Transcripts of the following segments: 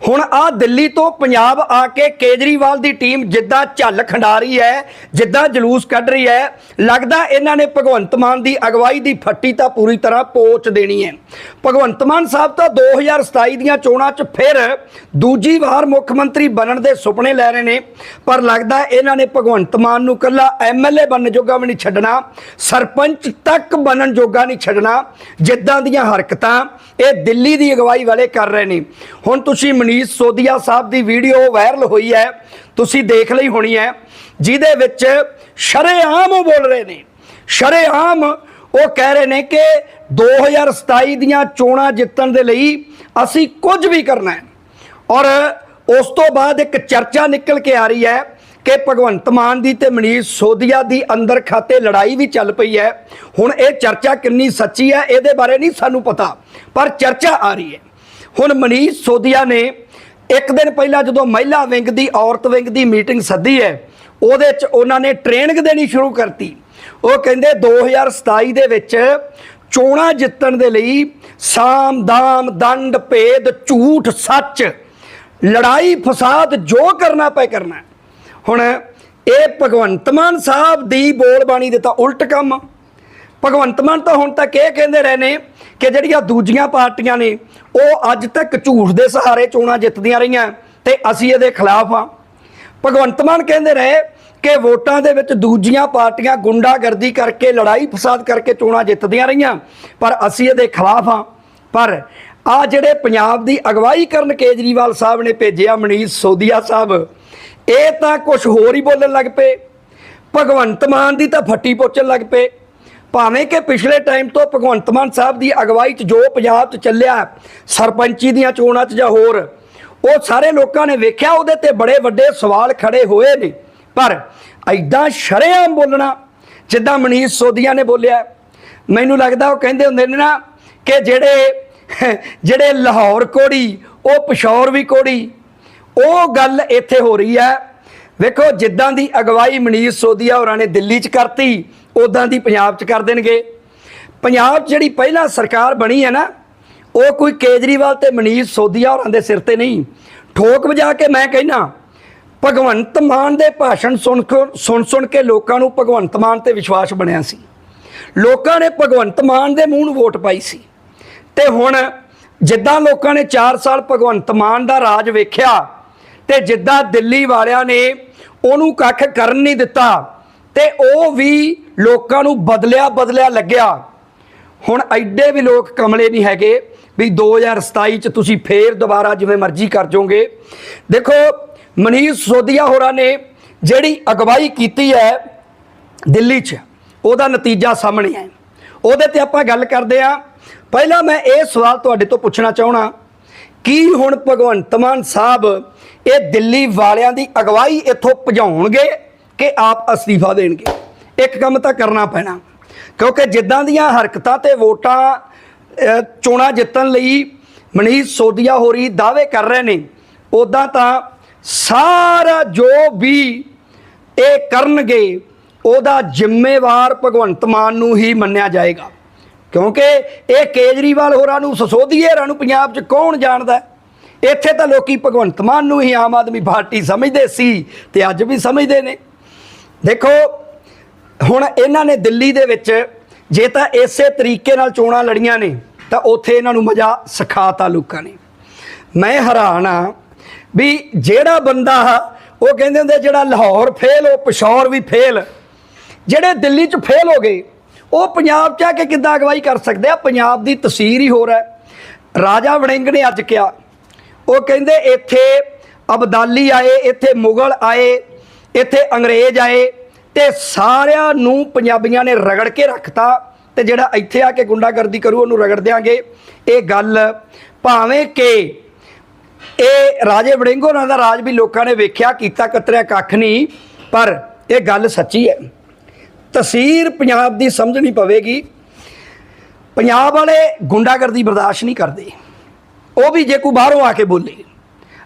ਹੁਣ ਆ ਦਿੱਲੀ ਤੋਂ ਪੰਜਾਬ ਆ ਕੇ ਕੇਜਰੀਵਾਲ ਦੀ ਟੀਮ ਜਿੱਦਾਂ ਝੱਲ ਖੰਡਾ ਰਹੀ ਹੈ, ਜਿੱਦਾਂ ਜਲੂਸ ਕੱਢ ਰਹੀ ਹੈ, ਲੱਗਦਾ ਇਹਨਾਂ ਨੇ ਭਗਵੰਤ ਮਾਨ ਦੀ ਅਗਵਾਈ ਦੀ ਫੱਟੀ ਤਾਂ ਪੂਰੀ ਤਰ੍ਹਾਂ ਪੋਚ ਦੇਣੀ ਹੈ। ਭਗਵੰਤ ਮਾਨ ਸਾਹਿਬ ਤਾਂ 2027 ਦੀਆਂ ਚੋਣਾਂ 'ਚ ਫਿਰ ਦੂਜੀ ਵਾਰ ਮੁੱਖ ਮੰਤਰੀ ਬਣਨ ਦੇ ਸੁਪਨੇ ਲੈ ਰਹੇ ਨੇ, ਪਰ ਲੱਗਦਾ ਇਹਨਾਂ ਨੇ ਭਗਵੰਤ ਮਾਨ ਨੂੰ ਕੱਲਾ ਐਮਐਲਏ ਬਣਨ ਜੋਗਾ ਵੀ ਨਹੀਂ ਛੱਡਣਾ, ਸਰਪੰਚ ਤੱਕ ਬਣਨ ਜੋਗਾ ਨਹੀਂ ਛੱਡਣਾ, ਜਿੱਦਾਂ ਦੀਆਂ ਹਰਕਤਾਂ ਇਹ ਦਿੱਲੀ ਦੀ ਅਗਵਾਈ ਵਾਲੇ ਕਰ ਰਹੇ ਨੇ। ਹੁਣ ਤੁਸੀਂ ਮਨੀਸ਼ ਸੋਦੀਆ ਸਾਹਿਬ ਦੀ ਵੀਡੀਓ ਵਾਇਰਲ ਹੋਈ ਹੈ। ਤੁਸੀਂ ਦੇਖ ਲਈ ਹੋਣੀ ਹੈ, ਜਿਹਦੇ ਵਿੱਚ ਸ਼ਰੇਆਮ ਉਹ ਬੋਲ ਰਹੇ ਨੇ। ਸ਼ਰੇਆਮ ਉਹ ਕਹਿ ਰਹੇ ਨੇ ਕਿ 2027 ਦੀਆਂ ਚੋਣਾਂ ਜਿੱਤਣ ਦੇ ਲਈ ਅਸੀਂ ਕੁਝ ਵੀ ਕਰਨਾ ਹੈ। ਔਰ ਉਸ ਤੋਂ ਬਾਅਦ ਇੱਕ ਚਰਚਾ ਨਿਕਲ ਕੇ ਆ ਰਹੀ ਹੈ ਕਿ ਭਗਵੰਤ ਮਾਨ ਦੀ ਤੇ ਮਨੀਸ਼ ਸੋਦੀਆ ਦੀ ਅੰਦਰ ਖਾਤੇ ਲੜਾਈ ਵੀ ਚੱਲ ਪਈ ਹੈ। ਹੁਣ ਇਹ ਚਰਚਾ ਕਿੰਨੀ ਸੱਚੀ ਹੈ, ਇਹਦੇ ਬਾਰੇ ਨਹੀਂ ਸਾਨੂੰ ਪਤਾ, ਪਰ ਚਰਚਾ ਆ ਰਹੀ ਹੈ। ਹੁਣ ਮਨੀਸ਼ ਸੋਦੀਆ ਨੇ ਇੱਕ ਦਿਨ ਪਹਿਲਾਂ ਜਦੋਂ ਮਹਿਲਾ ਵਿੰਗ ਦੀ, ਔਰਤ ਵਿੰਗ ਦੀ ਮੀਟਿੰਗ ਸੱਦੀ ਹੈ, ਉਹਦੇ 'ਚ ਉਹਨਾਂ ਨੇ ਟ੍ਰੇਨਿੰਗ ਦੇਣੀ ਸ਼ੁਰੂ ਕਰਤੀ। ਉਹ ਕਹਿੰਦੇ 2027 ਦੇ ਵਿੱਚ ਚੋਣਾਂ ਜਿੱਤਣ ਦੇ ਲਈ ਸਾਮ, ਦਾਮ, ਦੰਡ, ਭੇਦ, ਝੂਠ, ਸੱਚ, ਲੜਾਈ, ਫਸਾਦ ਜੋ ਕਰਨਾ ਪਏ ਕਰਨਾ। ਹੁਣ ਇਹ ਭਗਵੰਤ ਮਾਨ ਸਾਹਿਬ ਦੀ ਬੋਲਬਾਣੀ ਦੇ ਤਾਂ ਉਲਟ ਕੰਮ ਭਗਵੰਤ ਮਾਨ ਤਾਂ ਹੁਣ ਤੱਕ ਇਹ ਕਹਿੰਦੇ ਰਹੇ ਨੇ ਕਿ ਜਿਹੜੀਆਂ ਦੂਜੀਆਂ ਪਾਰਟੀਆਂ ਨੇ, ਉਹ ਅੱਜ ਤੱਕ ਝੂਠ ਦੇ ਸਹਾਰੇ ਚੋਣਾਂ ਜਿੱਤਦੀਆਂ ਰਹੀਆਂ ਤੇ ਅਸੀਂ ਇਹਦੇ ਖਿਲਾਫ ਆ ਭਗਵੰਤ ਮਾਨ ਕਹਿੰਦੇ ਰਹੇ ਕਿ ਵੋਟਾਂ ਦੇ ਵਿੱਚ ਦੂਜੀਆਂ ਪਾਰਟੀਆਂ ਗੁੰਡਾਗਰਦੀ ਕਰਕੇ, ਲੜਾਈ ਫਸਾਦ ਕਰਕੇ ਚੋਣਾਂ ਜਿੱਤਦੀਆਂ ਰਹੀਆਂ, ਪਰ ਅਸੀਂ ਇਹਦੇ ਖਿਲਾਫ ਆ ਪਰ ਆ ਜਿਹੜੇ ਪੰਜਾਬ ਦੀ ਅਗਵਾਈ ਕਰਨ ਕੇਜਰੀਵਾਲ ਸਾਹਿਬ ਨੇ ਭੇਜਿਆ ਮਨੀਸ਼ ਸੋਦੀਆ ਸਾਹਿਬ, ਇਹ ਤਾਂ ਕੁਝ ਹੋਰ ਹੀ ਬੋਲਣ ਲੱਗ ਪਏ। ਭਗਵੰਤ ਮਾਨ ਦੀ ਤਾਂ ਫੱਟੀ ਪੋਚਣ ਲੱਗ ਪਏ। ਭਾਵੇਂ ਕਿ ਪਿਛਲੇ ਟਾਈਮ ਤੋਂ ਭਗਵੰਤ ਮਾਨ ਸਾਹਿਬ ਦੀ ਅਗਵਾਈ 'ਚ ਜੋ ਪੰਜਾਬ 'ਚ ਚੱਲਿਆ, ਸਰਪੰਚੀ ਦੀਆਂ ਚੋਣਾਂ 'ਚ ਜਾਂ ਹੋਰ, ਉਹ ਸਾਰੇ ਲੋਕਾਂ ਨੇ ਵੇਖਿਆ, ਉਹਦੇ ਤੇ ਬੜੇ ਵੱਡੇ ਸਵਾਲ ਖੜੇ ਹੋਏ ਨੇ। ਪਰ ਐਦਾਂ ਸ਼ਰੇਆਮ ਬੋਲਣਾ, ਜਿੱਦਾਂ ਮਨੀਸ਼ ਸੋਦੀਆ ਨੇ ਬੋਲਿਆ, ਮੈਨੂੰ ਲੱਗਦਾ ਉਹ ਕਹਿੰਦੇ ਹੁੰਦੇ ਨੇ ਨਾ ਕਿ ਜਿਹੜੇ ਜਿਹੜੇ ਲਾਹੌਰ ਕੋੜੀ, ਉਹ ਪਸ਼ੌਰ ਵੀ ਕੋੜੀ, ਉਹ ਗੱਲ ਇੱਥੇ ਹੋ ਰਹੀ ਹੈ। ਵੇਖੋ, ਜਿੱਦਾਂ ਦੀ ਅਗਵਾਈ ਮਨੀਸ਼ ਸੋਦੀਆ ਹੋਰਾਂ ਨੇ ਦਿੱਲੀ 'ਚ ਕਰਤੀ ਉਦਾਂ ਦੀ ਪੰਜਾਬ 'ਚ ਕਰ ਦੇਣਗੇ। ਪੰਜਾਬ 'ਚ ਜਿਹੜੀ ਪਹਿਲਾਂ ਸਰਕਾਰ ਬਣੀ ਹੈ ਨਾ, ਉਹ ਕੋਈ ਕੇਜਰੀਵਾਲ ਤੇ ਮਨੀਸ਼ ਸੋਦੀਆ ਹੋਰਾਂ ਦੇ ਸਿਰ ਤੇ ਨਹੀਂ। ਠੋਕ ਵਜਾ ਕੇ ਮੈਂ ਕਹਿਣਾ ਭਗਵੰਤ ਮਾਨ ਦੇ ਭਾਸ਼ਣ ਸੁਣ ਸੁਣ ਸੁਣ ਕੇ ਲੋਕਾਂ ਨੂੰ ਭਗਵੰਤ ਮਾਨ ਤੇ ਵਿਸ਼ਵਾਸ ਬਣਿਆ ਸੀ। ਲੋਕਾਂ ਨੇ ਭਗਵੰਤ ਮਾਨ ਦੇ ਮੂੰਹ ਨੂੰ ਵੋਟ ਪਾਈ ਸੀ। ਤੇ ਹੁਣ ਜਿੱਦਾਂ ਲੋਕਾਂ ਨੇ 4 ਸਾਲ ਭਗਵੰਤ ਮਾਨ ਦਾ ਰਾਜ ਵੇਖਿਆ, ਤੇ ਜਿੱਦਾਂ ਦਿੱਲੀ ਵਾਲਿਆਂ ਨੇ ਉਹਨੂੰ ਕੱਖ ਕਰਨ ਨਹੀਂ ਦਿੱਤਾ ਤੇ ਉਹ ਵੀ ਲੋਕਾਂ ਨੂੰ ਬਦਲਿਆ ਬਦਲਿਆ ਲੱਗਿਆ। ਹੁਣ ਐਡੇ ਵੀ ਲੋਕ ਕਮਲੇ ਨਹੀਂ ਹੈਗੇ ਵੀ 2027 ਚ ਤੁਸੀਂ ਫੇਰ ਦੁਬਾਰਾ ਜਿਵੇਂ ਮਰਜ਼ੀ ਕਰ ਜਾਓਗੇ। ਦੇਖੋ, ਮਨੀਸ਼ ਸੋਦੀਆ ਹੋਰਾਂ ਨੇ ਜਿਹੜੀ ਅਗਵਾਈ ਕੀਤੀ ਹੈ ਦਿੱਲੀ 'ਚ, ਉਹਦਾ ਨਤੀਜਾ ਸਾਹਮਣੇ ਹੈ ਉਹਦੇ ਤੇ ਆਪਾਂ ਗੱਲ ਕਰਦੇ ਆ ਪਹਿਲਾਂ ਮੈਂ ਇਹ ਸਵਾਲ ਤੁਹਾਡੇ ਤੋਂ ਪੁੱਛਣਾ ਚਾਹਣਾ ਕੀ ਹੁਣ ਭਗਵੰਤ ਮਾਨ ਸਾਹਿਬ ਇਹ ਦਿੱਲੀ ਵਾਲਿਆਂ ਦੀ ਅਗਵਾਈ ਇੱਥੋਂ ਭਜਾਉਣਗੇ? ਕਿ ਆਪ ਅਸਤੀਫਾ ਦੇਣਗੇ। ਇੱਕ ਕੰਮ ਤਾਂ ਕਰਨਾ ਪੈਣਾ, ਕਿਉਂਕਿ ਜਿੱਦਾਂ ਦੀਆਂ ਹਰਕਤਾਂ ਤੇ ਵੋਟਾਂ ਚੋਣਾਂ ਜਿੱਤਣ ਲਈ ਮਨੀਸ਼ ਸੋਦੀਆ ਹੋਰੀ ਦਾਅਵੇ ਕਰ ਰਹੇ ਨੇ ਉਦਾਂ ਤਾਂ ਸਾਰਾ ਜੋ ਵੀ ਇਹ ਕਰਨਗੇ, ਉਹਦਾ ਜ਼ਿੰਮੇਵਾਰ ਭਗਵੰਤ ਮਾਨ ਨੂੰ ਹੀ ਮੰਨਿਆ ਜਾਏਗਾ। ਕਿਉਂਕਿ ਇਹ ਕੇਜਰੀਵਾਲ ਹੋਰਾਂ ਨੂੰ ਸਸੋਦੀਏ ਹੋਰਾਂ ਨੂੰ ਪੰਜਾਬ 'ਚ ਕੌਣ ਜਾਣਦਾ ਇੱਥੇ ਤਾਂ ਲੋਕੀ ਭਗਵੰਤ ਮਾਨ ਨੂੰ ਹੀ ਆਮ ਆਦਮੀ ਪਾਰਟੀ ਸਮਝਦੇ ਸੀ ਤੇ ਅੱਜ ਵੀ ਸਮਝਦੇ ਨੇ। ਦੇਖੋ, ਹੁਣ ਇਹਨਾਂ ਨੇ ਦਿੱਲੀ ਦੇ ਵਿੱਚ ਜੇ ਤਾਂ ਇਸੇ ਤਰੀਕੇ ਨਾਲ ਚੋਣਾਂ ਲੜੀਆਂ ਨੇ, ਤਾਂ ਉੱਥੇ ਇਹਨਾਂ ਨੂੰ ਮਜ਼ਾ ਸਿਖਾਤਾ ਲੋਕਾਂ ਨੇ। ਮੈਂ ਹੈਰਾਨ ਆ ਵੀ ਜਿਹੜਾ ਬੰਦਾ ਉਹ ਕਹਿੰਦੇ ਹੁੰਦੇ ਜਿਹੜਾ ਲਾਹੌਰ ਫੇਲ ਉਹ ਪਸ਼ੌਰ ਵੀ ਫੇਲ ਜਿਹੜੇ ਦਿੱਲੀ 'ਚ ਫੇਲ ਹੋ ਗਏ, ਉਹ ਪੰਜਾਬ 'ਚ ਆ ਕੇ ਕਿੱਦਾਂ ਅਗਵਾਈ ਕਰ ਸਕਦੇ ਆ? ਪੰਜਾਬ ਦੀ ਤਸਵੀਰ ਹੀ ਹੋਰ ਹੈ। ਰਾਜਾ ਵੜਿੰਗ ਨੇ ਅੱਜ ਕਿਹਾ, ਉਹ ਕਹਿੰਦੇ ਇੱਥੇ ਅਬਦਾਲੀ ਆਏ, ਇੱਥੇ ਮੁਗਲ ਆਏ ਇੱਥੇ ਅੰਗਰੇਜ਼ ਆਏ ਤੇ ਸਾਰਿਆਂ ਨੂੰ ਪੰਜਾਬੀਆਂ ਨੇ ਰਗੜ ਕੇ ਰੱਖਤਾ ਤੇ ਜਿਹੜਾ ਇੱਥੇ ਆ ਕੇ ਗੁੰਡਾਗਰਦੀ ਕਰੂ ਉਹਨੂੰ ਰਗੜ ਦਿਆਂਗੇ। ਇਹ ਗੱਲ ਭਾਵੇਂ ਕਿ ਇਹ ਰਾਜੇ ਵੜਿੰਗ ਹੋਰਾਂ ਦਾ ਰਾਜ ਵੀ ਲੋਕਾਂ ਨੇ ਵੇਖਿਆ, ਕੀਤਾ ਕਤਰਿਆ ਕੱਖ ਨਹੀਂ, ਪਰ ਇਹ ਗੱਲ ਸੱਚੀ ਹੈ। ਤਸਵੀਰ ਪੰਜਾਬ ਦੀ ਸਮਝਣੀ ਪਵੇਗੀ। ਪੰਜਾਬ ਵਾਲੇ ਗੁੰਡਾਗਰਦੀ ਬਰਦਾਸ਼ਤ ਨਹੀਂ ਕਰਦੇ। ਉਹ ਵੀ ਜੇ ਕੋਈ ਬਾਹਰੋਂ ਆ ਕੇ ਬੋਲੇ।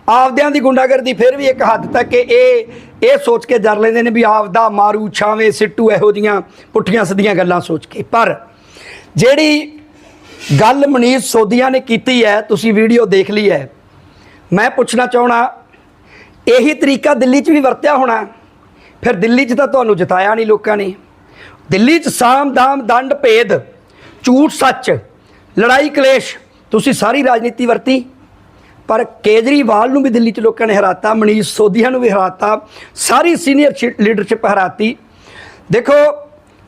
ਆਪਦਿਆਂ ਦੀ ਗੁੰਡਾਗਰਦੀ ਫਿਰ ਵੀ ਇੱਕ ਹੱਦ ਤੱਕ ਕਿ ਇਹ ਇਹ ਸੋਚ ਕੇ ਜਰ ਲੈਂਦੇ ਨੇ ਵੀ ਆਪਦਾ ਮਾਰੂ, ਛਾਵੇਂ, ਸਿੱਟੂ ਇਹੋ ਜੀਆਂ ਪੁੱਠੀਆਂ ਸਿੱਧੀਆਂ ਗੱਲਾਂ ਸੋਚ ਕੇ। ਪਰ ਜਿਹੜੀ ਗੱਲ ਮਨੀਸ਼ ਸੋਦੀਆ ਨੇ ਕੀਤੀ ਹੈ, ਤੁਸੀਂ ਵੀਡੀਓ ਦੇਖ ਲਈ ਹੈ, ਮੈਂ ਪੁੱਛਣਾ ਚਾਹਣਾ ਇਹੀ ਤਰੀਕਾ ਦਿੱਲੀ 'ਚ ਵੀ ਵਰਤਿਆ ਹੋਣਾ? ਫਿਰ ਦਿੱਲੀ 'ਚ ਤਾਂ ਤੁਹਾਨੂੰ ਜਿਤਾਇਆ ਨਹੀਂ ਲੋਕਾਂ ਨੇ। ਦਿੱਲੀ 'ਚ ਸਾਮ ਦਾਮ ਦੰਡ ਭੇਦ, ਝੂਠ ਸੱਚ, ਲੜਾਈ ਕਲੇਸ਼, ਤੁਸੀਂ ਸਾਰੀ ਰਾਜਨੀਤੀ ਵਰਤੀ। ਪਰ ਕੇਜਰੀਵਾਲ ਨੂੰ ਵੀ ਦਿੱਲੀ 'ਚ ਲੋਕਾਂ ਨੇ ਹਰਾਤਾ, ਮਨੀਸ਼ ਸੋਧੀਆ ਨੂੰ ਵੀ ਹਰਾਤਾ, ਸਾਰੀ ਸੀਨੀਅਰ ਲੀਡਰਸ਼ਿਪ ਹਰਾਤੀ। ਦੇਖੋ,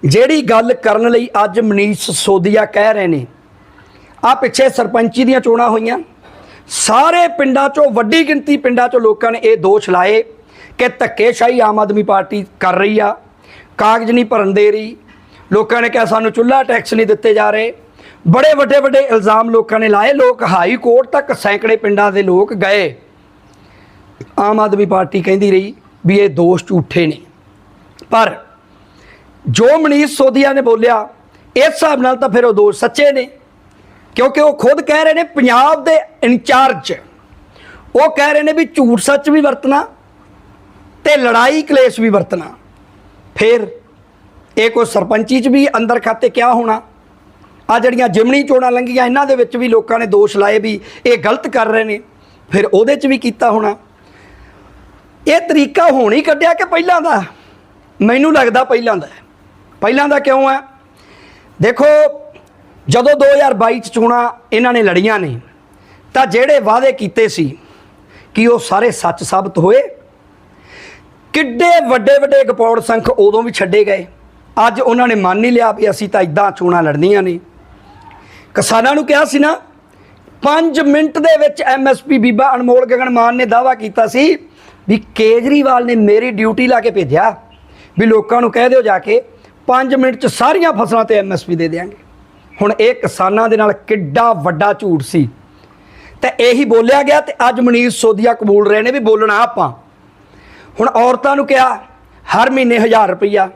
ਜਿਹੜੀ ਗੱਲ ਕਰਨ ਲਈ ਅੱਜ ਮਨੀਸ਼ ਸੋਧੀਆ ਕਹਿ ਰਹੇ ਨੇ ਆ ਪਿੱਛੇ ਸਰਪੰਚੀ ਦੀਆਂ ਚੋਣਾਂ ਹੋਈਆਂ। ਸਾਰੇ ਪਿੰਡਾਂ 'ਚੋਂ, ਵੱਡੀ ਗਿਣਤੀ ਪਿੰਡਾਂ 'ਚੋਂ ਲੋਕਾਂ ਨੇ ਇਹ ਦੋਸ਼ ਲਾਏ ਕਿ ਧੱਕੇਸ਼ਾਹੀ ਆਮ ਆਦਮੀ ਪਾਰਟੀ ਕਰ ਰਹੀ ਆ, ਕਾਗਜ਼ ਨਹੀਂ ਭਰਨ ਦੇ ਰਹੀ। ਲੋਕਾਂ ਨੇ ਕਿਹਾ, ਸਾਨੂੰ ਚੁੱਲ੍ਹਾ ਟੈਕਸ ਨਹੀਂ ਦਿੱਤੇ ਜਾ ਰਹੇ। ਬੜੇ ਵੱਡੇ ਵੱਡੇ ਇਲਜ਼ਾਮ ਲੋਕਾਂ ਨੇ ਲਾਏ। ਲੋਕ ਹਾਈ ਕੋਰਟ ਤੱਕ ਸੈਂਕੜੇ ਪਿੰਡਾਂ ਦੇ ਲੋਕ ਗਏ। ਆਮ ਆਦਮੀ ਪਾਰਟੀ ਕਹਿੰਦੀ ਰਹੀ ਵੀ ਇਹ ਦੋਸ਼ ਝੂਠੇ ਨੇ। ਪਰ ਜੋ ਮਨੀਸ਼ ਸੋਧੀਆ ਨੇ ਬੋਲਿਆ, ਇਸ ਹਿਸਾਬ ਨਾਲ ਤਾਂ ਫਿਰ ਉਹ ਦੋਸ਼ ਸੱਚੇ ਨੇ। ਕਿਉਂਕਿ ਉਹ ਖੁਦ ਕਹਿ ਰਹੇ ਨੇ ਪੰਜਾਬ ਦੇ ਇੰਚਾਰਜ। ਉਹ ਕਹਿ ਰਹੇ ਨੇ ਵੀ ਝੂਠ ਸੱਚ ਵੀ ਵਰਤਣਾ ਤੇ ਲੜਾਈ ਕਲੇਸ਼ ਵੀ ਵਰਤਣਾ। ਫਿਰ ਇਹ ਕੋਈ ਸਰਪੰਚੀ ਚ ਵੀ ਅੰਦਰ ਖਾਤੇ ਕਿਆ ਹੋਣਾ? ਆ ਜਿਹੜੀਆਂ ਜਿਮਣੀ ਚੋਣਾਂ ਲੰਘੀਆਂ, ਇਹਨਾਂ ਦੇ ਵਿੱਚ ਵੀ ਲੋਕਾਂ ਨੇ ਦੋਸ਼ ਲਾਏ ਵੀ ਇਹ ਗਲਤ ਕਰ ਰਹੇ ਨੇ। ਫਿਰ ਉਹਦੇ ਚ ਵੀ ਕੀਤਾ ਹੋਣਾ। ਇਹ ਤਰੀਕਾ ਹੁਣ ਹੀ ਕੱਢਿਆ ਕਿ ਪਹਿਲਾਂ ਦਾ? ਮੈਨੂੰ ਲੱਗਦਾ ਪਹਿਲਾਂ ਦਾ। ਪਹਿਲਾਂ ਦਾ ਕਿਉਂ ਹੈ ਦੇਖੋ, ਜਦੋਂ 2022 ਚ ਚੋਣਾਂ ਇਹਨਾਂ ਨੇ ਲੜੀਆਂ ਨੇ, ਤਾਂ ਜਿਹੜੇ ਵਾਅਦੇ ਕੀਤੇ ਸੀ ਕਿ ਉਹ ਸਾਰੇ ਸੱਚ ਸਾਬਤ ਹੋਏ, ਕਿੱਡੇ ਵੱਡੇ ਵੱਡੇ ਗਪੌੜ ਸੰਖ ਉਦੋਂ ਵੀ ਛੱਡੇ ਗਏ। ਅੱਜ ਉਹਨਾਂ ਨੇ ਮੰਨ ਨਹੀਂ ਲਿਆ ਵੀ ਅਸੀਂ ਤਾਂ ਇਦਾਂ ਚੋਣਾਂ ਲੜਨੀਆਂ ਨੇ। ਕਿਸਾਨਾਂ ਨੂੰ ਕਿਹਾ ਸੀ ਨਾ 5 ਮਿੰਟ ਦੇ ਵਿੱਚ ਐਮਐਸਪੀ ਬੀਬਾ ਅਨਮੋਲ ਗਗਨ ਮਾਨ ਨੇ ਦਾਵਾ ਕੀਤਾ ਸੀ ਵੀ ਕੇਜਰੀਵਾਲ ਨੇ ਮੇਰੀ ਡਿਊਟੀ ਲਾ ਕੇ ਭੇਜਿਆ, ਵੀ ਲੋਕਾਂ ਨੂੰ ਕਹਿ ਦਿਓ ਜਾ ਕੇ 5 ਮਿੰਟ ਚ ਸਾਰੀਆਂ ਫਸਲਾਂ ਤੇ ਐਮਐਸਪੀ ਦੇ ਦੇਾਂਗੇ ਹੁਣ ਇਹ ਕਿਸਾਨਾਂ ਦੇ ਨਾਲ ਕਿੱਡਾ ਵੱਡਾ ਝੂਠ ਸੀ। ਤੇ ਇਹੀ ਬੋਲਿਆ ਗਿਆ ਤੇ ਅੱਜ ਮਨੀਸ਼ ਸੋਧੀਆ ਕਬੂਲ ਰਹੇ ਨੇ ਵੀ ਬੋਲਣਾ ਆਪਾਂ। ਹੁਣ ਔਰਤਾਂ ਨੂੰ ਕਿਹਾ, ਹਰ ਮਹੀਨੇ 1000 ਰੁਪਈਆ।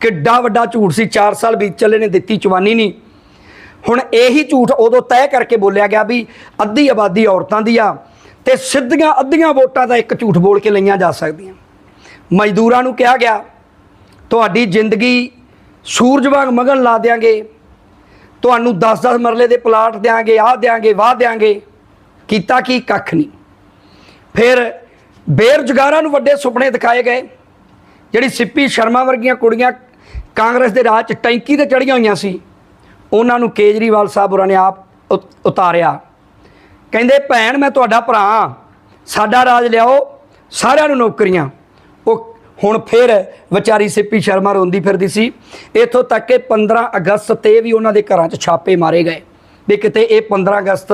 ਕਿੱਡਾ ਵੱਡਾ ਝੂਠ ਸੀ 4 ਸਾਲ ਬੀਤ ਚੱਲੇ ਨੇ, ਦਿੱਤੀ ਚਵਾਨੀ ਨਹੀਂ। ਹੁਣ ਇਹੀ ਝੂਠ ਉਦੋਂ ਤੈਅ ਕਰਕੇ ਬੋਲਿਆ ਗਿਆ ਵੀ ਅੱਧੀ ਆਬਾਦੀ ਔਰਤਾਂ ਦੀ ਆ ਤੇ ਸਿੱਧੀਆਂ ਅੱਧੀਆਂ ਵੋਟਾਂ ਦਾ ਇੱਕ ਝੂਠ ਬੋਲ ਕੇ ਲਈਆਂ ਜਾ ਸਕਦੀਆਂ। ਮਜ਼ਦੂਰਾਂ ਨੂੰ ਕਿਹਾ ਗਿਆ, ਤੁਹਾਡੀ ਜ਼ਿੰਦਗੀ ਸੂਰਜ ਵਾਂਗ ਮਗਨ ਲਾ ਦਿਆਂਗੇ। ਤੁਹਾਨੂੰ 10-10 ਮਰਲੇ ਦੇ ਪਲਾਟ ਦਿਆਂਗੇ, ਆਹ ਦਿਆਂਗੇ, ਵਾਹ ਦਿਆਂਗੇ। ਕੀਤਾ ਕੀ ਕੱਖ ਨਹੀਂ। ਫਿਰ ਬੇਰੁਜ਼ਗਾਰਾਂ ਨੂੰ ਵੱਡੇ ਸੁਪਨੇ ਦਿਖਾਏ ਗਏ, ਜਿਹੜੀ ਸਿੱਪੀ ਸ਼ਰਮਾ ਵਰਗੀਆਂ ਕੁੜੀਆਂ ਕਾਂਗਰਸ ਦੇ ਰਾਜ ਚ ਟੈਂਕੀ ਤੇ ਚੜੀਆਂ ਹੋਈਆਂ ਸੀ। ਉਹਨਾਂ ਨੂੰ ਕੇਜਰੀਵਾਲ ਸਾਹਿਬ ਹੋਰਾਂ ਨੇ ਆਪ ਉਤਾਰਿਆ। ਕਹਿੰਦੇ, ਭੈਣ, ਮੈਂ ਤੁਹਾਡਾ ਭਰਾ ਸਾਡਾ ਰਾਜ ਲਿਆਓ। ਸਾਰਿਆਂ ਨੂੰ ਨੌਕਰੀਆਂ। ਉਹ ਹੁਣ ਫਿਰ ਵਿਚਾਰੀ ਸਿੱਪੀ ਸ਼ਰਮਾ ਰੋਂਦੀ ਫਿਰਦੀ ਸੀ। ਇੱਥੋਂ ਤੱਕ ਕਿ 15 ਅਗਸਤ ਤੇ ਵੀ ਉਹਨਾਂ ਦੇ ਘਰਾਂ 'ਚ ਛਾਪੇ ਮਾਰੇ ਗਏ। ਵੀ ਕਿਤੇ ਇਹ 15 ਅਗਸਤ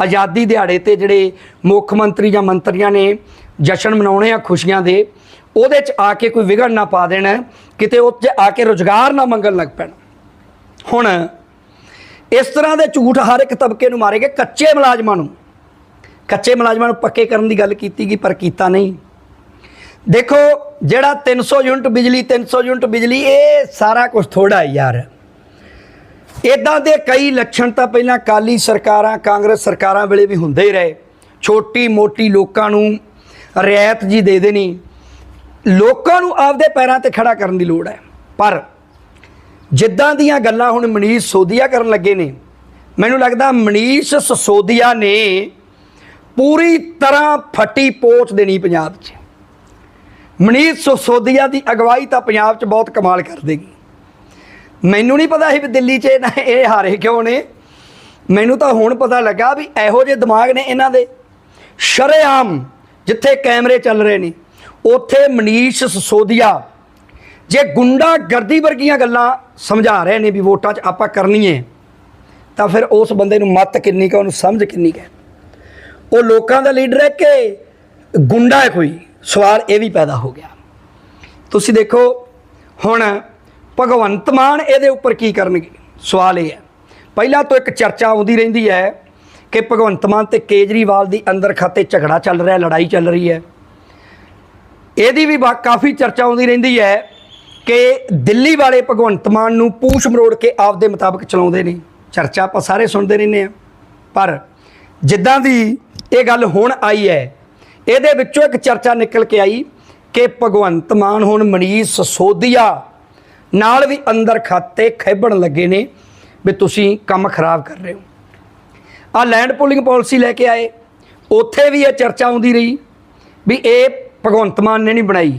ਆਜ਼ਾਦੀ ਦਿਹਾੜੇ ਤੇ ਜਿਹੜੇ ਮੁੱਖ ਮੰਤਰੀ ਜਾਂ ਮੰਤਰੀਆਂ ਨੇ ਜਸ਼ਨ ਮਨਾਉਣੇ ਆ ਖੁਸ਼ੀਆਂ ਦੇ, ਉਹਦੇ 'ਚ ਆ ਕੇ ਕੋਈ ਵਿਗੜ ਨਾ ਪਾ ਦੇਣ, ਕਿਤੇ ਉਹ 'ਚ ਆ ਕੇ ਰੁਜ਼ਗਾਰ ਨਾ ਮੰਗਣ ਲੱਗ ਪੈਣ। ਹੁਣ ਇਸ ਤਰ੍ਹਾਂ ਦੇ ਝੂਠ ਹਰ ਇੱਕ ਤਬਕੇ ਨੂੰ ਮਾਰੇ ਗਏ ਕੱਚੇ ਮੁਲਾਜ਼ਮਾਂ ਨੂੰ। ਕੱਚੇ ਮੁਲਾਜ਼ਮਾਂ ਨੂੰ ਪੱਕੇ ਕਰਨ ਦੀ ਗੱਲ ਕੀਤੀ ਗਈ, ਪਰ ਕੀਤਾ ਨਹੀਂ। ਦੇਖੋ, ਜਿਹੜਾ 300 ਯੂਨਿਟ ਬਿਜਲੀ 300 ਯੂਨਿਟ ਬਿਜਲੀ, ਇਹ ਸਾਰਾ ਕੁਝ ਥੋੜਾ ਹੈ ਯਾਰ। ਇਦਾਂ ਦੇ ਕਈ ਲੱਛਣ ਤਾਂ ਪਹਿਲਾਂ ਕਾਲੀ ਸਰਕਾਰਾਂ, ਕਾਂਗਰਸ ਸਰਕਾਰਾਂ ਵੇਲੇ ਵੀ ਹੁੰਦੇ ਹੀ ਰਹੇ। ਛੋਟੀ ਮੋਟੀ ਲੋਕਾਂ ਨੂੰ ਰਿਆਇਤ ਜੀ ਦੇ ਦੇਣੀ। ਲੋਕਾਂ ਨੂੰ ਆਪਦੇ ਪੈਰਾਂ ਤੇ ਖੜਾ ਕਰਨ ਦੀ ਲੋੜ ਹੈ। ਪਰ ਜਿੱਦਾਂ ਦੀਆਂ ਗੱਲਾਂ ਹੁਣ ਮਨੀਸ਼ ਸੋਦੀਆ ਕਰਨ ਲੱਗੇ ਨੇ, ਮੈਨੂੰ ਲੱਗਦਾ ਮਨੀਸ਼ ਸਸੋਦੀਆ ਨੇ ਪੂਰੀ ਤਰ੍ਹਾਂ ਫੱਟੀ ਪੋਚ ਦੇਣੀ ਪੰਜਾਬ 'ਚ। ਮਨੀਸ਼ ਸਸੋਦੀਆ ਦੀ ਅਗਵਾਈ ਤਾਂ ਪੰਜਾਬ 'ਚ ਬਹੁਤ ਕਮਾਲ ਕਰ ਦੇਗੀ ਮੈਨੂੰ ਨਹੀਂ ਪਤਾ ਸੀ ਵੀ ਦਿੱਲੀ 'ਚ ਇਹ ਇਹ ਹਾਰੇ ਕਿਉਂ ਨੇ। ਮੈਨੂੰ ਤਾਂ ਹੁਣ ਪਤਾ ਲੱਗਾ ਵੀ ਇਹੋ ਜਿਹੇ ਦਿਮਾਗ ਨੇ ਇਹਨਾਂ ਦੇ। ਸ਼ਰੇਆਮ ਜਿੱਥੇ ਕੈਮਰੇ ਚੱਲ ਰਹੇ ਨੇ, ਉੱਥੇ ਮਨੀਸ਼ ਸਸੋਦੀਆ ਜੇ ਗੁੰਡਾ ਗਰਦੀ ਵਰਗੀਆਂ ਗੱਲਾਂ ਸਮਝਾ ਰਹੇ ਨੇ ਵੀ ਵੋਟਾਂ 'ਚ ਆਪਾਂ ਕਰਨੀ ਹੈ ਤਾਂ ਫਿਰ ਉਸ ਬੰਦੇ ਨੂੰ ਮੱਤ ਕਿੰਨੀ ਕਾ ਉਹਨੂੰ ਸਮਝ ਕਿੰਨੀ ਕਾ ਉਹ ਲੋਕਾਂ ਦਾ ਲੀਡਰ ਹੈ ਕਿ ਗੁੰਡਾ ਹੈ ਕੋਈ? ਸਵਾਲ ਇਹ ਵੀ ਪੈਦਾ ਹੋ ਗਿਆ। ਤੁਸੀਂ ਦੇਖੋ, ਹੁਣ ਭਗਵੰਤ ਮਾਨ ਇਹਦੇ ਉੱਪਰ ਕੀ ਕਰਨਗੇ? ਸਵਾਲ ਇਹ ਹੈ। ਪਹਿਲਾਂ ਤੋਂ ਇੱਕ ਚਰਚਾ ਆਉਂਦੀ ਰਹਿੰਦੀ ਹੈ ਕਿ ਭਗਵੰਤ ਮਾਨ ਤੇ ਕੇਜਰੀਵਾਲ ਦੀ ਅੰਦਰ ਖਾਤੇ ਝਗੜਾ ਚੱਲ ਰਿਹਾ, ਲੜਾਈ ਚੱਲ ਰਹੀ ਹੈ। ਇਹਦੀ ਵੀ ਬਾ- ਕਾਫੀ ਚਰਚਾ ਆਉਂਦੀ ਰਹਿੰਦੀ ਹੈ ਕਿ ਦਿੱਲੀ ਵਾਲੇ ਭਗਵੰਤ ਮਾਨ ਨੂੰ ਪੂਛ ਮਰੋੜ ਕੇ ਆਪਦੇ ਮੁਤਾਬਕ ਚਲਾਉਂਦੇ ਨੇ। ਚਰਚਾ ਆਪਾਂ ਸਾਰੇ ਸੁਣਦੇ ਰਹਿੰਦੇ ਆ ਪਰ ਜਿੱਦਾਂ ਦੀ ਇਹ ਗੱਲ ਹੁਣ ਆਈ ਹੈ, ਇਹਦੇ ਵਿੱਚੋਂ ਇੱਕ ਚਰਚਾ ਨਿਕਲ ਕੇ ਆਈ ਕਿ ਭਗਵੰਤ ਮਾਨ ਹੁਣ ਮਨੀਸ਼ ਸੋਧੀਆ ਨਾਲ ਵੀ ਅੰਦਰ ਖਾਤੇ ਖੇਬਣ ਲੱਗੇ ਨੇ ਵੀ ਤੁਸੀਂ ਕੰਮ ਖਰਾਬ ਕਰ ਰਹੇ ਹੋ। ਆ ਲੈਂਡ ਪੂਲਿੰਗ ਪਾਲਿਸੀ ਲੈ ਕੇ ਆਏ। ਉੱਥੇ ਵੀ ਇਹ ਚਰਚਾ ਆਉਂਦੀ ਰਹੀ ਵੀ ਇਹ ਭਗਵੰਤ ਮਾਨ ਨੇ ਨਹੀਂ ਬਣਾਈ।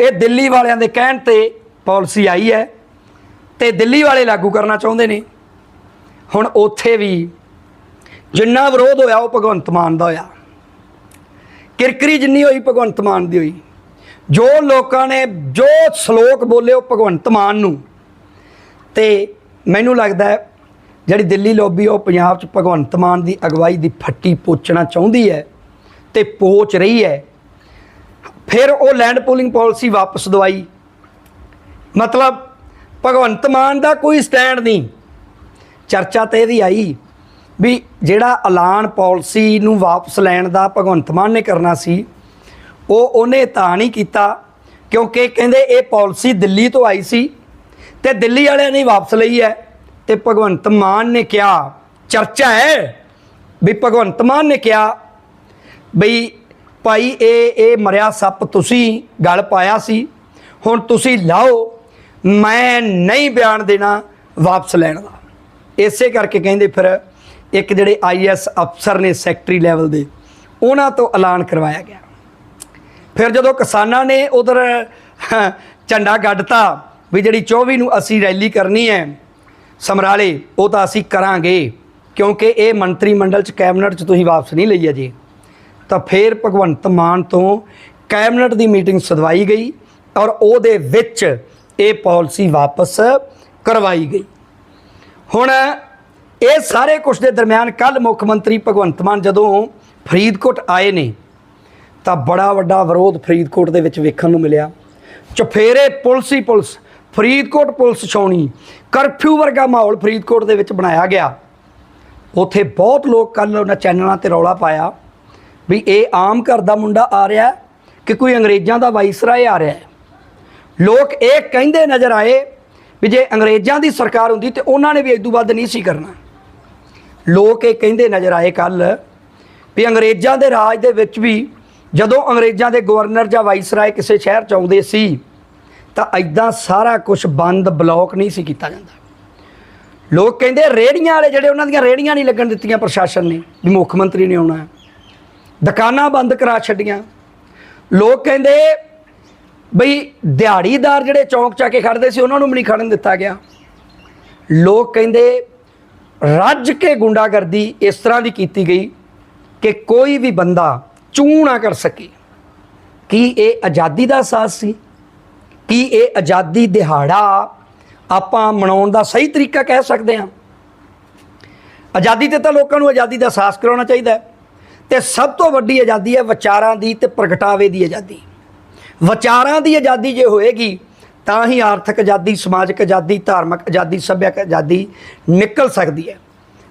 ਇਹ ਦਿੱਲੀ ਵਾਲਿਆਂ ਦੇ ਕਹਿਣ ਤੇ ਪਾਲਿਸੀ ਆਈ ਹੈ ਤੇ ਦਿੱਲੀ ਵਾਲੇ ਲਾਗੂ ਕਰਨਾ ਚਾਹੁੰਦੇ ਨੇ। ਹੁਣ ਉੱਥੇ ਵੀ ਜਿੰਨਾ ਵਿਰੋਧ ਹੋਇਆ, ਉਹ ਭਗਵੰਤ ਮਾਨ ਦਾ ਹੋਇਆ। ਕਿਰਕਰੀ ਜਿੰਨੀ ਹੋਈ, ਭਗਵੰਤ ਮਾਨ ਦੀ ਹੋਈ। ਜੋ ਲੋਕਾਂ ਨੇ, ਜੋ ਸ਼ਲੋਕ ਬੋਲੇ, ਉਹ ਭਗਵੰਤ ਮਾਨ ਨੂੰ। ਤੇ ਮੈਨੂੰ ਲੱਗਦਾ ਜਿਹੜੀ ਦਿੱਲੀ ਲੋਬੀ, ਉਹ ਪੰਜਾਬ 'ਚ ਭਗਵੰਤ ਮਾਨ ਦੀ ਅਗਵਾਈ ਦੀ ਫੱਟੀ ਪੋਚਣਾ ਚਾਹੁੰਦੀ ਹੈ ਤੇ ਪੋਚ ਰਹੀ ਹੈ। ਫਿਰ ਉਹ ਲੈਂਡ ਪੂਲਿੰਗ ਪਾਲਿਸੀ ਵਾਪਸ ਦਵਾਈ। ਮਤਲਬ ਭਗਵੰਤ ਮਾਨ ਦਾ ਕੋਈ ਸਟੈਂਡ ਨਹੀਂ। ਚਰਚਾ ਤੇ ਇਹਦੀ ਆਈ ਵੀ ਜਿਹੜਾ ਐਲਾਨ ਪਾਲਿਸੀ ਨੂੰ ਵਾਪਸ ਲੈਣ ਦਾ ਭਗਵੰਤ ਮਾਨ ਨੇ ਕਰਨਾ ਸੀ, ਉਹ ਉਹਨੇ ਤਾਂ ਨਹੀਂ ਕੀਤਾ, ਕਿਉਂਕਿ ਕਹਿੰਦੇ ਇਹ ਪਾਲਿਸੀ ਦਿੱਲੀ ਤੋਂ ਆਈ ਸੀ ਤੇ ਦਿੱਲੀ ਵਾਲਿਆਂ ਨੇ ਵਾਪਸ ਲਈ ਹੈ ਤੇ ਭਗਵੰਤ ਮਾਨ ਨੇ ਕਿਹਾ, ਚਰਚਾ ਹੈ ਵੀ ਭਗਵੰਤ ਮਾਨ ਨੇ ਕਿਹਾ ਬਈ ਭਾਈ, ਇਹ ਇਹ ਮਰਿਆ ਸੱਪ ਤੁਸੀਂ ਗਲ ਪਾਇਆ ਸੀ। ਹੁਣ ਤੁਸੀਂ ਲਾਓ, ਮੈਂ ਨਹੀਂ ਬਿਆਨ ਦੇਣਾ ਵਾਪਸ ਲੈਣ ਦਾ। ਇਸੇ ਕਰਕੇ ਕਹਿੰਦੇ ਫਿਰ ਇੱਕ ਜਿਹੜੇ ਆਈਐਸ ਅਫਸਰ ਨੇ ਸੈਕਟਰੀ ਲੈਵਲ ਦੇ, ਉਹਨਾਂ ਤੋਂ ਐਲਾਨ ਕਰਵਾਇਆ ਗਿਆ। ਫਿਰ ਜਦੋਂ ਕਿਸਾਨਾਂ ਨੇ ਉਧਰ ਝੰਡਾ ਗੱਡਤਾ ਵੀ ਜਿਹੜੀ 24 ਨੂੰ ਅਸੀਂ ਰੈਲੀ ਕਰਨੀ ਹੈ ਸਮਰਾਲੇ, ਉਹ ਤਾਂ ਅਸੀਂ ਕਰਾਂਗੇ, ਕਿਉਂਕਿ ਇਹ ਮੰਤਰੀ ਮੰਡਲ ਚ, ਕੈਬਨਿਟ ਚ ਤੁਸੀਂ ਵਾਪਸ ਨਹੀਂ ਲਈ ਅਜੇ। ਤਾਂ ਫਿਰ ਭਗਵੰਤ ਮਾਨ ਤੋਂ ਕੈਬਨਿਟ ਦੀ ਮੀਟਿੰਗ ਸਦਵਾਈ ਗਈ ਔਰ ਉਹਦੇ ਵਿੱਚ ਇਹ ਪਾਲਿਸੀ ਵਾਪਸ ਕਰਵਾਈ ਗਈ। ਹੁਣ ਇਹ ਸਾਰੇ ਕੁਝ ਦੇ ਦਰਮਿਆਨ ਕੱਲ ਮੁੱਖ ਮੰਤਰੀ ਭਗਵੰਤ ਮਾਨ ਜਦੋਂ ਫਰੀਦਕੋਟ ਆਏ ਨੇ, ਤਾਂ ਬੜਾ ਵੱਡਾ ਵਿਰੋਧ ਫਰੀਦਕੋਟ ਦੇ ਵਿੱਚ ਵੇਖਣ ਨੂੰ ਮਿਲਿਆ। ਚਫੇਰੇ ਪੁਲਿਸ ਹੀ ਪੁਲਿਸ, ਫਰੀਦਕੋਟ ਪੁਲਿਸ ਛਾਉਣੀ, ਕਰਫਿਊ ਵਰਗਾ ਮਾਹੌਲ ਫਰੀਦਕੋਟ ਦੇ ਵਿੱਚ ਬਣਾਇਆ ਗਿਆ। ਉਥੇ ਬਹੁਤ ਲੋਕ ਕੱਲ ਉਹਨਾਂ ਚੈਨਲਾਂ ਤੇ ਰੌਲਾ ਪਾਇਆ। ਵੀ ਇਹ ਆਮ ਘਰ ਦਾ ਮੁੰਡਾ ਆ ਰਿਹਾ ਕਿ ਕੋਈ ਅੰਗਰੇਜ਼ਾਂ ਦਾ ਵਾਇਸਰਾਏ ਆ ਰਿਹਾ ਲੋਕ ਇਹ ਕਹਿੰਦੇ ਨਜ਼ਰ ਆਏ ਵੀ ਜੇ ਅੰਗਰੇਜ਼ਾਂ ਦੀ ਸਰਕਾਰ ਹੁੰਦੀ ਤੇ ਉਹਨਾਂ ਨੇ ਵੀ ਇਦੋਂ ਵੱਧ ਨਹੀਂ ਸੀ ਕਰਨਾ। ਲੋਕ ਇਹ ਕਹਿੰਦੇ ਨਜ਼ਰ ਆਏ ਕੱਲ ਵੀ ਅੰਗਰੇਜ਼ਾਂ ਦੇ ਰਾਜ ਦੇ ਵਿੱਚ ਵੀ ਜਦੋਂ ਅੰਗਰੇਜ਼ਾਂ ਦੇ ਗਵਰਨਰ ਜਾਂ ਵਾਇਸਰਾਏ ਕਿਸੇ ਸ਼ਹਿਰ ਚ ਆਉਂਦੇ ਸੀ, ਤਾਂ ਐਦਾਂ ਸਾਰਾ ਕੁਝ ਬੰਦ ਬਲੌਕ ਨਹੀਂ ਸੀ ਕੀਤਾ ਜਾਂਦਾ। ਲੋਕ ਕਹਿੰਦੇ ਰੇੜੀਆਂ ਵਾਲੇ ਜਿਹੜੇ ਉਹਨਾਂ ਦੀਆਂ ਰੇੜੀਆਂ ਨਹੀਂ ਲੱਗਣ ਦਿੱਤੀਆਂ ਪ੍ਰਸ਼ਾਸਨ ਨੇ, ਵੀ ਮੁੱਖ ਮੰਤਰੀ ਨੇ ਆਉਣਾ ਦੁਕਾਨਾਂ ਬੰਦ ਕਰਾ ਛੱਡੀਆਂ। ਲੋਕ ਕਹਿੰਦੇ ਬਈ ਦਿਹਾੜੀਦਾਰ ਜਿਹੜੇ ਚੌਂਕ ਚਾ ਕੇ ਖੜਦੇ ਸੀ, ਉਹਨਾਂ ਨੂੰ ਵੀ ਨਹੀਂ ਖੜਨ ਦਿੱਤਾ ਗਿਆ। ਲੋਕ ਕਹਿੰਦੇ ਰੱਜ ਕੇ ਗੁੰਡਾਗਰਦੀ ਇਸ ਤਰ੍ਹਾਂ ਦੀ ਕੀਤੀ ਗਈ ਕਿ ਕੋਈ ਵੀ ਬੰਦਾ ਚੂ ਨਾ ਕਰ ਸਕੇ। ਕੀ ਇਹ ਆਜ਼ਾਦੀ ਦਾ ਅਹਿਸਾਸ ਸੀ? ਕੀ ਇਹ ਆਜ਼ਾਦੀ ਦਿਹਾੜਾ ਆਪਾਂ ਮਨਾਉਣ ਦਾ ਸਹੀ ਤਰੀਕਾ ਕਹਿ ਸਕਦੇ ਹਾਂ? ਆਜ਼ਾਦੀ ਤੇ ਤਾਂ ਲੋਕਾਂ ਨੂੰ ਆਜ਼ਾਦੀ ਦਾ ਅਹਿਸਾਸ ਕਰਾਉਣਾ ਚਾਹੀਦਾ ਹੈ। ਤੇ ਸਭ ਤੋਂ ਵੱਡੀ ਆਜ਼ਾਦੀ ਹੈ ਵਿਚਾਰਾਂ ਦੀ ਤੇ ਪ੍ਰਗਟਾਵੇ ਦੀ ਆਜ਼ਾਦੀ। ਵਿਚਾਰਾਂ ਦੀ ਆਜ਼ਾਦੀ ਜੇ ਹੋਏਗੀ, ਤਾਂ ਹੀ ਆਰਥਿਕ ਆਜ਼ਾਦੀ, ਸਮਾਜਿਕ ਆਜ਼ਾਦੀ, ਧਾਰਮਿਕ ਆਜ਼ਾਦੀ ਸੱਭਿਅਕ ਆਜ਼ਾਦੀ ਨਿਕਲ ਸਕਦੀ ਹੈ।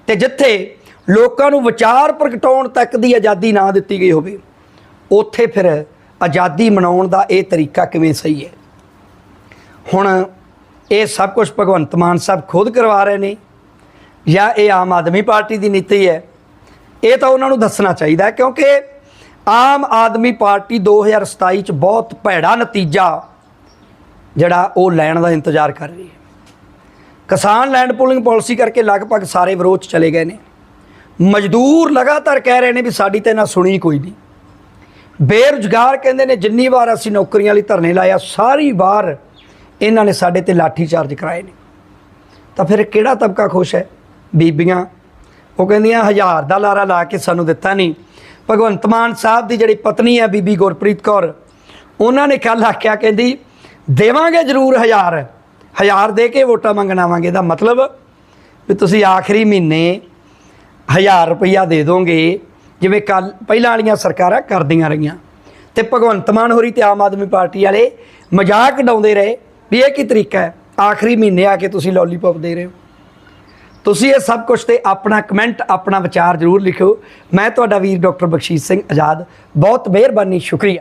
ਤੇ ਜਿੱਥੇ ਲੋਕਾਂ ਨੂੰ ਵਿਚਾਰ ਪ੍ਰਗਟਾਉਣ ਤੱਕ ਦੀ ਆਜ਼ਾਦੀ ਨਾ ਦਿੱਤੀ ਗਈ ਹੋਵੇ, ਉੱਥੇ ਫਿਰ ਆਜ਼ਾਦੀ ਮਨਾਉਣ ਦਾ ਇਹ ਤਰੀਕਾ ਕਿਵੇਂ ਸਹੀ ਹੈ? ਹੁਣ ਇਹ ਸਭ ਕੁਝ ਭਗਵੰਤ ਮਾਨ ਸਾਹਿਬ ਖੁਦ ਕਰਵਾ ਰਹੇ ਨੇ ਜਾਂ ਇਹ ਆਮ ਆਦਮੀ ਪਾਰਟੀ ਦੀ ਨੀਤੀ ਹੈ ਇਹ ਤਾਂ ਉਹਨਾਂ ਨੂੰ ਦੱਸਣਾ ਚਾਹੀਦਾ ਕਿਉਂਕਿ ਆਮ ਆਦਮੀ ਪਾਰਟੀ 2027 ਚ ਬਹੁਤ ਭੈੜਾ ਨਤੀਜਾ ਜਿਹੜਾ ਉਹ ਲੈਣ ਦਾ ਇੰਤਜ਼ਾਰ ਕਰ ਰਹੀ ਹੈ। ਕਿਸਾਨ ਲੈਂਡ ਪੂਲਿੰਗ ਪਾਲਿਸੀ ਕਰਕੇ ਲਗਭਗ ਸਾਰੇ ਵਿਰੋਧ ਚਲੇ ਗਏ ਨੇ। ਮਜ਼ਦੂਰ ਲਗਾਤਾਰ ਕਹਿ ਰਹੇ ਨੇ ਵੀ ਸਾਡੀ ਤੇ ਨਾ ਸੁਣੀ ਕੋਈ ਨਹੀਂ। ਬੇਰੁਜ਼ਗਾਰ ਕਹਿੰਦੇ ਨੇ, ਜਿੰਨੀ ਵਾਰ ਅਸੀਂ ਨੌਕਰੀਆਂ ਲਈ ਧਰਨੇ ਲਾਇਆ ਸਾਰੀ ਵਾਰ ਇਹਨਾਂ ਨੇ ਸਾਡੇ ਤੇ ਲਾਠੀ ਚਾਰਜ ਕਰਾਏ ਨੇ। ਤਾਂ ਫਿਰ ਕਿਹੜਾ ਤਬਕਾ ਖੁਸ਼ ਹੈ? ਬੀਬੀਆਂ ਉਹ ਕਹਿੰਦੀਆਂ, ਹਜ਼ਾਰ ਦਾ ਲਾਰਾ ਲਾ ਕੇ ਸਾਨੂੰ ਦਿੱਤਾ ਨਹੀਂ। ਭਗਵੰਤ ਮਾਨ ਸਾਹਿਬ ਦੀ ਜਿਹੜੀ ਪਤਨੀ ਹੈ, ਬੀਬੀ ਗੁਰਪ੍ਰੀਤ ਕੌਰ, ਉਹਨਾਂ ਨੇ ਕੱਲ ਆਖਿਆ, ਕਹਿੰਦੀ, ਦੇਵਾਂਗੇ ਜ਼ਰੂਰ ਹਜ਼ਾਰ। ਹਜ਼ਾਰ ਦੇ ਕੇ ਵੋਟਾਂ ਮੰਗਣਾਵਾਂਗੇ ਦਾ ਮਤਲਬ ਵੀ ਤੁਸੀਂ ਆਖਰੀ ਮਹੀਨੇ ਹਜ਼ਾਰ ਰੁਪਈਆ ਦੇ ਦੋਗੇ, ਜਿਵੇਂ ਕੱਲ ਪਹਿਲਾਂ ਵਾਲੀਆਂ ਸਰਕਾਰਾਂ ਕਰਦੀਆਂ ਰਹੀਆਂ। ਤੇ ਭਗਵੰਤ ਮਾਨ ਹੋਰੀ ਤੇ ਆਮ ਆਦਮੀ ਪਾਰਟੀ ਵਾਲੇ ਮਜ਼ਾਕ ਉਡਾਉਂਦੇ ਰਹੇ ਵੀ ਇਹ ਕੀ ਤਰੀਕਾ ਹੈ? ਆਖਰੀ ਮਹੀਨੇ ਆ ਕੇ ਤੁਸੀਂ ਲੋਲੀਪੌਪ ਦੇ ਰਹੇ ਹੋ। ਤੁਸੀਂ ਇਹ ਸਭ ਕੁਝ ਤੇ ਆਪਣਾ ਕਮੈਂਟ ਆਪਣਾ ਵਿਚਾਰ ਜ਼ਰੂਰ ਲਿਖਿਓ। ਮੈਂ ਤੁਹਾਡਾ ਵੀਰ ਡਾਕਟਰ ਬਖਸ਼ੀਸ਼ ਸਿੰਘ ਆਜ਼ਾਦ। ਬਹੁਤ ਮਿਹਰਬਾਨੀ, ਸ਼ੁਕਰੀਆ।